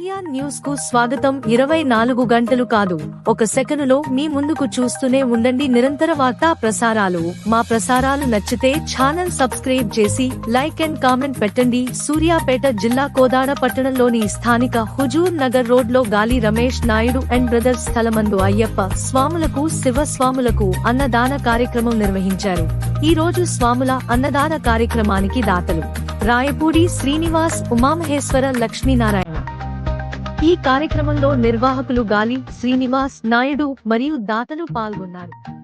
న్యూస్కు స్వాగతం. ఇరవై నాలుగు గంటలు కాదు. ఒక సెకనులో మీ ముందుకు చూస్తూనే ఉండండి నిరంతర వార్తా ప్రసారాలు. మా ప్రసారాలు నచ్చితే ఛానల్ సబ్స్క్రైబ్ చేసి లైక్ అండ్ కామెంట్ పెట్టండి. సూర్యాపేట జిల్లా కోదాడ పట్టణంలోని స్థానిక హుజూర్ నగర్ రోడ్లో గాలి రమేష్ నాయుడు అండ్ బ్రదర్స్ స్థలమందు అయ్యప్ప స్వాములకు శివ స్వాములకు అన్నదాన కార్యక్రమం నిర్వహించారు. ఈ రోజు స్వాముల అన్నదాన కార్యక్రమానికి దాతలు. రాయపూడి శ్రీనివాస్ ఉమామహేశ్వర లక్ష్మీనారాయణ ఈ కార్యక్రమంలో నిర్వాహకులు గాలి శ్రీనివాస్ నాయుడు మరియు దాతలు పాల్గొన్నారు.